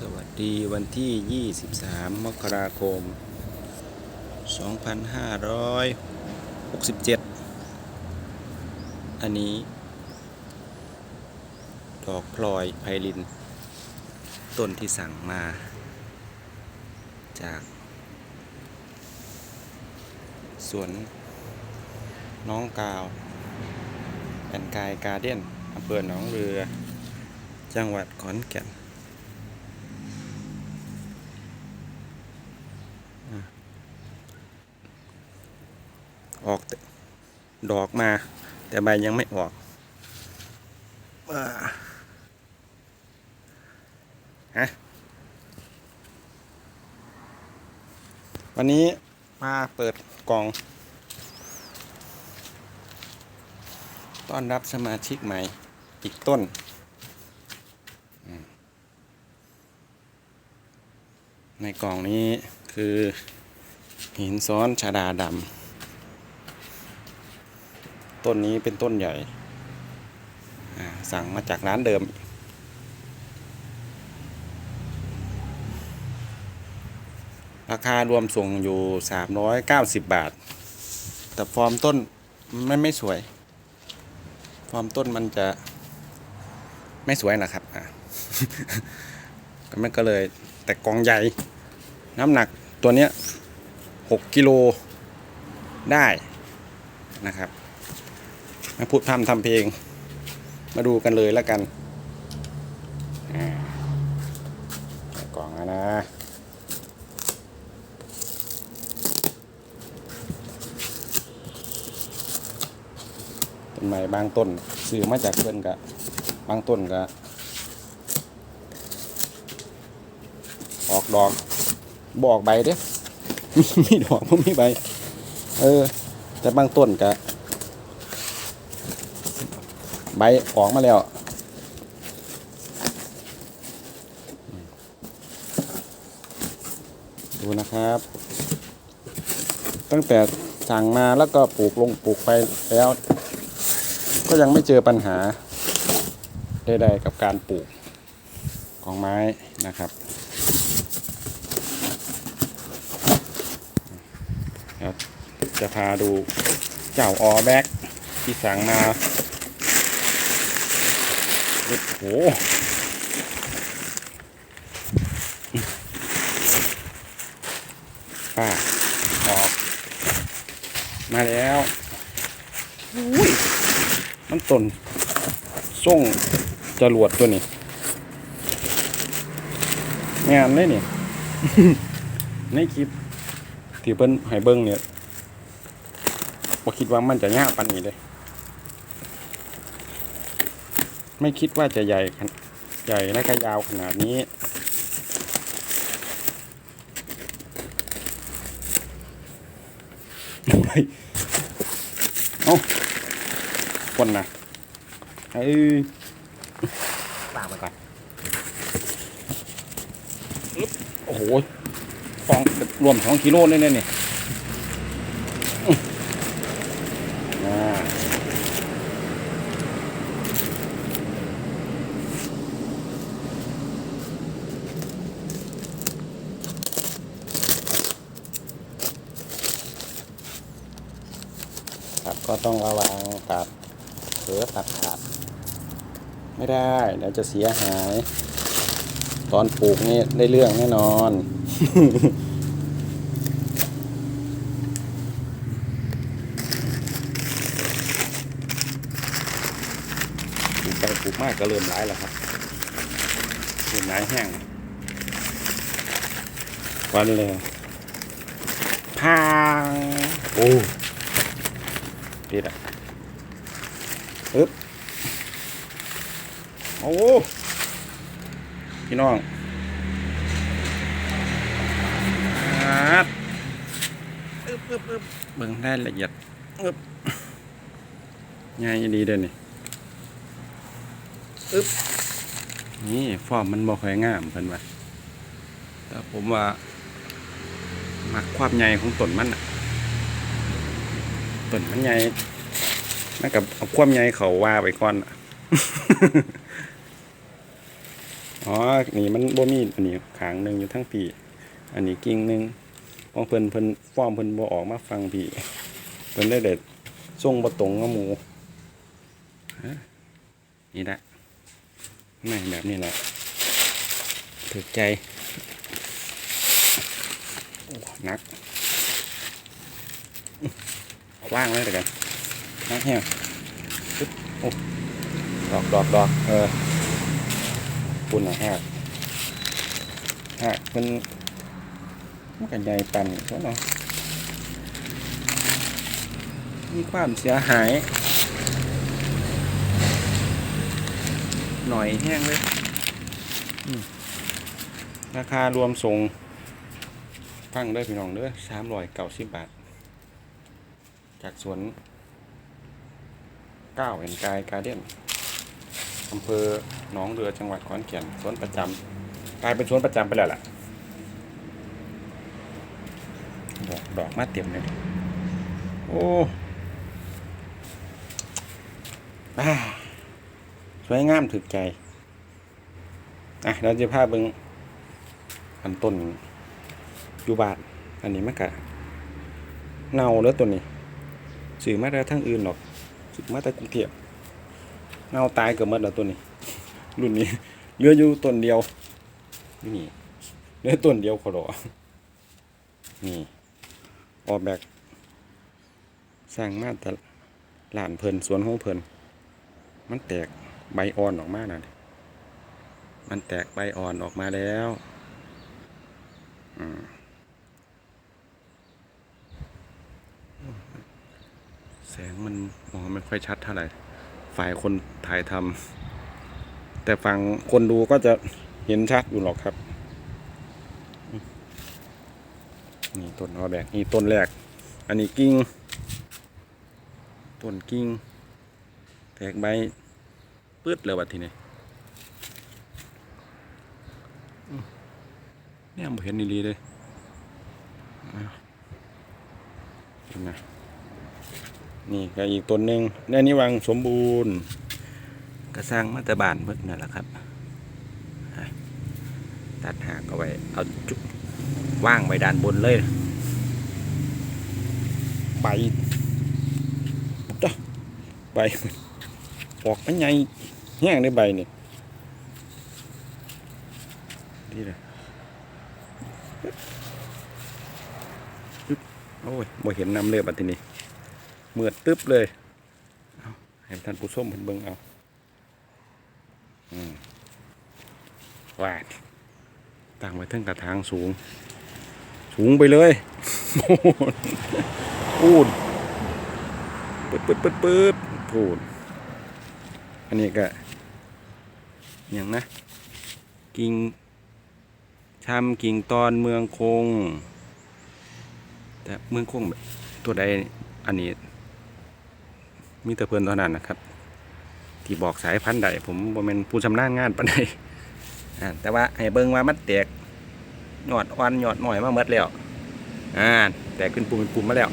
สวัสดีวันที่ 23 มกราคม 2567 อันนี้ ดอกพลอยไพลิน ต้นที่สั่งมา จาก สวน น้องกาวแอนกายการเด้นอำเภอหนองเรือ จังหวัดขอนแก่น ออกแต่ ดอกมา แต่ใบยังไม่ออกอ่าฮะวันนี้มาเปิดกล่อง ต้อนรับสมาชิกใหม่อีกต้นอืมในกล่องนี้คือหินซ้อนชาดาดำ ต้นนี้เป็นต้นใหญ่สั่งมาจากร้านเดิม ราคารวมส่งอยู่ 390 บาท แต่ฟอร์มต้นมันไม่สวย ฟอร์มต้นมันจะไม่สวยนะครับอะก็มันก็เลยแต่กองใหญ่ น้ำหนักตัวเนี้ย 6 กิโลได้นะครับ พูดพร่ำทำเพลง มาดูกันเลยแล้วกันกล่องนะ ต้นไม้บางต้นซื้อมาจากเพื่อนกะบางต้นกะออกดอกบอกใบเด้มีดอกไม่มีใบ เออ แต่บางต้นกะ ใบออกมาแล้วดูนะครับ ตั้งแต่สั่งมาแล้วก็ปลูกลงปลูกไปแล้ว ก็ยังไม่เจอปัญหาใดๆกับการปลูกของไม้นะครับจะพาดูเจ้าออแบ็กที่สั่งมา โอ้โหป้าออก มาแล้วอุ้ยมันต้นส่งจรวดตัวนี้งานเลยนี่ ในคลิปที่เพิ่นให้เบิ่งเนี่ยบ่คิดว่ามันจะยากปานนี้เลย ไม่คิดว่าจะใหญ่ขนใหญ่และก็ยาวขนาดนี้เฮ้ยเอ้าคนนะเอ้ยตามไปก่อนอึ๊บโอ้โหฟองรวมสองกิโลเลยเนี่ยนี่อื้ออ่า ครับก็ ต้องระวังตัดเผลอตัดขาด ไม่ได้เดี๋ยวจะเสียหาย ตอนปลูกนี่ได้เรื่องแน่นอน ปลูกไปปลูกมากก็เริ่มร้ายแล้วครับเริ่มร้ายแห้งวันเลยพางโอ้ิดอะอึ๊บโอ้พี่น้องอัดอึ๊บอึ๊บอึ๊บเบิ่งได้ละเอียดอึ๊บง่ายดีเด้อนี่อึ๊บนี่ฟอร์มมันบ่ค่อยงามเพิ่นว่าแต่ผมว่ามักความใหญ่ของต้นมันอะ ต้นมันใหญ่นั่นกับเอาความใหญ่เขาว่าไปก่อนอ๋อ นี่มันบ่มีอันนี้ขางหนึ่งอยู่ทั้งปี อันนี้กิ่งหนึ่งของเพิ่นเพิ่นฟ้อมเพิ่นบ่ออกมาฟังพี่เพิ่นได้เด็ดส่งบ่ตรงกับหมูฮะนี่แหละไม่แบบนี้แหละถึกใจโหนัก ว่างเลยเดี๋ยวกันนักแห้งโอ้ดอกดอกดอกเออปุ่นอะหักหักมันมันกันใหญ่ปั่นก็เนาะมีความเสียหาย หน่อยแห้งเลยราคารวมส่งฟังเด้อพี่น้องเด้อสามร้อยเก้าสิบบาท จากสวนเก้าเอ็นกายการเดียนอำเภอหนองเรือจังหวัดขอนแก่นสวนประจำกลายเป็นสวนประจำไปแล้วล่ะดอกดอกมาเต็มเลยโอ้บ้าสวยงามถึกใจ อะเราจะพาเบิงอันต้นอยู่บาทอันนี้มันกะเน่าแล้วตัวนี้ สื่อมาได้ทั้งอื่นหรอกสื่อมาแต่กรุงเทพเงาตายเกือบหมดแล้วตัวนี้ รุ่นนี้เหลืออยู่ต้นเดียว นี่เหลือต้นเดียวขอรอนี่ ออกแบบสร้างมาแต่หลานเพลินสวนของเพลินมันแตกใบอ่อนออกมาน่ะมันแตกใบอ่อนออกมาแล้ว อืมแส งมันมองไม่ค่อยชัดเท่าไหร่ ฝ่ายคนถ่ายทำแต่ฝั่งคนดูก็จะเห็นชัดอยู่หรอกครับนี่ต้นออแบกนี่ต้นแรก อันนี้กิ่งต้นกิ่งแตกใบปื้ดเลยบัดทีนี้เนี่ยบ่เห็นดีๆเลยเห็นไหม นี่ก็อีกต้นหนึ่งนี่นี่วังสมบูรณ์ก็สร้างมาตรบานเพิ่นนั่นแหละครับตัดหางเอาไว้เอาจุว่างไว้ด้านบนเลยใบจ้ะใบออกมันใหญ่แห้งในใบนี่นี่เลยโอ้ยบ่เห็นน้ำเลยบัดทีนี้ เมือดตึ๊บเลยเอาให้ท่านผู้ชมเพิ่นเบิ่งเอาอืมวาดตั้งไว้เทึงกระถางสูง สูงไปเลยพูดปืดปืดปืดปืดพูดอันนี้ก็อย่างนะ กิ่งชำกิ่งตอนเมืองคง แต่เมืองคงแบบตัวใดอันนี้ มีแต่เพื่อนเท่านั้นนะครับ ที่บอกสายพันธุ์ใดผมบ่เป็นผู้ชำนาญงานปานใดอ่าแต่ว่าให้เบิ่งว่ามันแตกหยอดอ่อนยอดหน่อยมาหมดแล้วอ่าแตกขึ้นปุ่มเป็นปุ่มมาแล้ว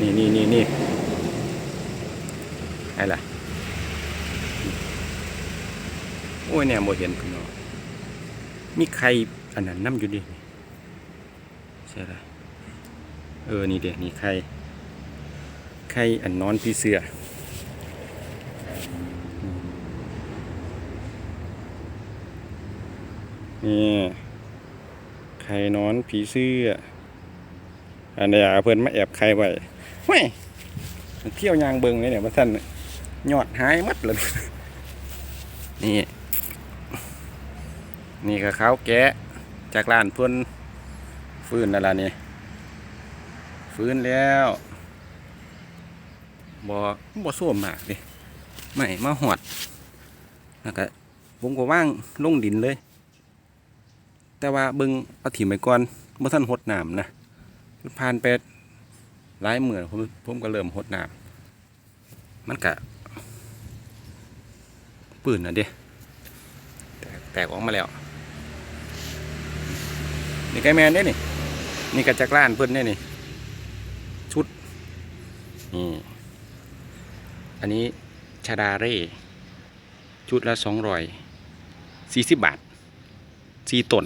นี่นี่นี่นี่ไอ้ล่ะโอ้ยเนี่ยบ่เห็นพี่น้องมีใครอันนั้นน้ำอยู่ดิใช่ละเออ นี่เด็นี่ใคร ไข่อันนอนพี่เสือนี่ไข่นอนผีเสื้อ อันเนี้เพิ่นมาแอบไข่ไว้เฮ้ยเที่ยวยางเบิงเลยเนี่ยมาท่านยอดหายมัดเลยนี่ นี่ก็ข้าแกะจากร้านเพิ่นฟื้นแล้วล่ะนี่ฟื้นแล้ว บ่บ่ส้วมมากเลยไม่มาหอดแล้วก็ผมก็ว่างลงดินเลย แต่ว่าเบิงเอาถิ่มไปก่อนบ่อทันหดน้ำนะผ่านไปหลายหมื้อผมผมก็เริ่มหดน้ำมันก็ปืนน่ะเด้แตกออกมาแล้ว นี่ไก่แมนเด้นี่ นี่ก็จากร้านเพิ่นเด้นี่ ชุดนี่ อันนี้ชาดาเร่ชุดละสองร้อยสี่สิบบาทสี่ต้น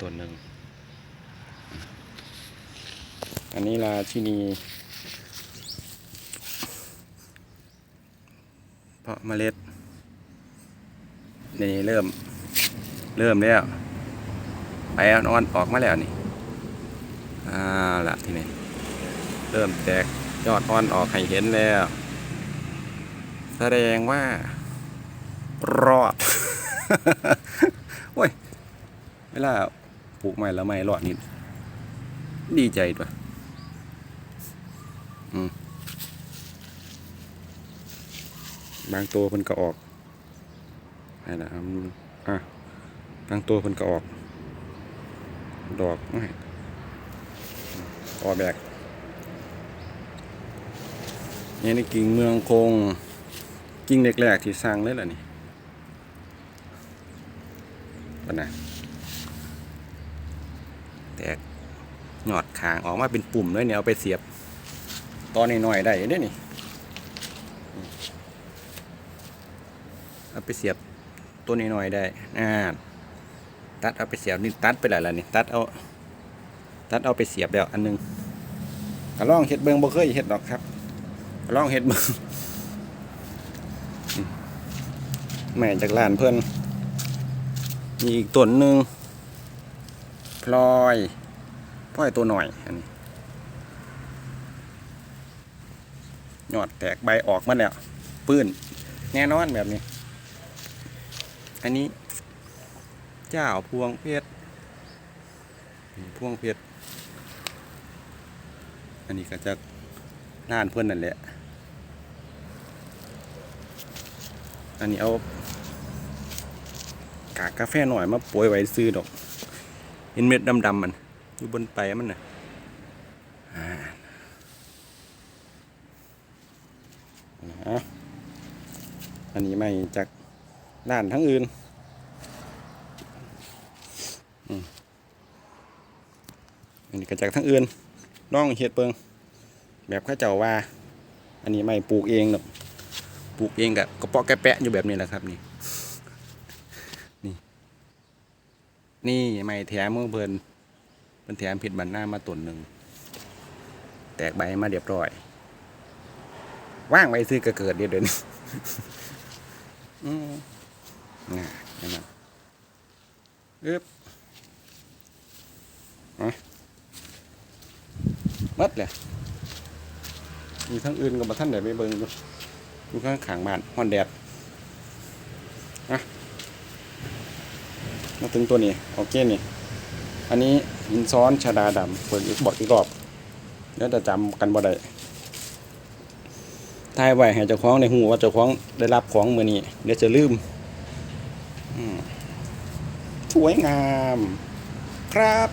ตนหนึ่งอันนี้ราชินีเพาะเมล็ด นี่เริ่ม เริ่มแล้ว ไปอานอนออกมาแล้วนี่อ่าละทีนี้ เริ่มแตก ยอดอ่อนออกให้เห็นแล้ว แสดงว่า รอดโอ้ยเวลาปลูกใหม่แล้วไม่รอดนี่ดีใจตัวอืมบางตัวเพิ่นก็ออกนี่นะอะบางตัวเพิ่นก็ออก ดอกไม่ออกแบก นี่นี่กิ่งเมืองคง กิ่งแรกๆที่สร้างเลยล่ะนี่ปนะแตกหยอดคางออกมาเป็นปุ่มเลยเนี่ยเอาไปเสียบ ตอนน้อยๆได้เด้นี่เอาไปเสียบตัวน้อยๆได้อ่าตัดเอาไปเสียบนี่ตัดไปหลายแล้วนี่ตัดเอาตัดเอาไปเสียบแล้วอันหนึงก็ลองเฮ็ดเบิงบ่เคยเฮ็ดดอกครับ ลองเฮ็ดเบิ่งอืมแม่จากร้านเพิ่อนมีอีกต้นหนึ่งพลอยพลอยตัวหน่อยอันนี้ยอดแตกใบออกมาแล้วปื้น แน่นอนแบบนี้ อันนี้ เจ้าพวงเพชรพวงเพชรอันนี้ก็จะร้านเพื่อนนั่นแหละ อันนี้เอากากกาแฟหน่อยมาโปรยไว้ซื้อดอกเห็นเม็ดดำๆมัน อยู่บนไปมันนะ่ะอันนี้ไม่จากร้านทั้งอื่นอันนี้ก็จากทั้งอื่นลองเฮ็ดเปิงแบบข้าเจ้าว่า อันนี้ไม่ปลูกเองหรอก ลูกเองกับกระเปาะแกะแปะอยู่แบบนี้แหละครับนี่ นี่ นี่ไม่แถมมือเพิ่นเพิ่นแถมผิดบันหน้ามาต้นหนึ่ง แตกใบมาเรียบร้อย ว่างไว้ซื้อก็เกิดเดี๋ยวเดินอืมน่ะเห็นไหมอึ๊บอะมัดเลยมีทั้งอื่นกับมาท่านเดี๋ยวไปเบิ่งดู ดูข้างขางบ้านฮอนแดดอะมาถึงตัวนี้โอเคนี่ อันนี้หินซ้อนชาดาดำเปิดอีกบอกอีกรอบเดี๋ยวจะจำกันบ่ได้ทายไว้ให้เจ้าของในหูว่าเจ้าของได้รับของมือนี้เดี๋ยวจะลืมสวยงาม ครับ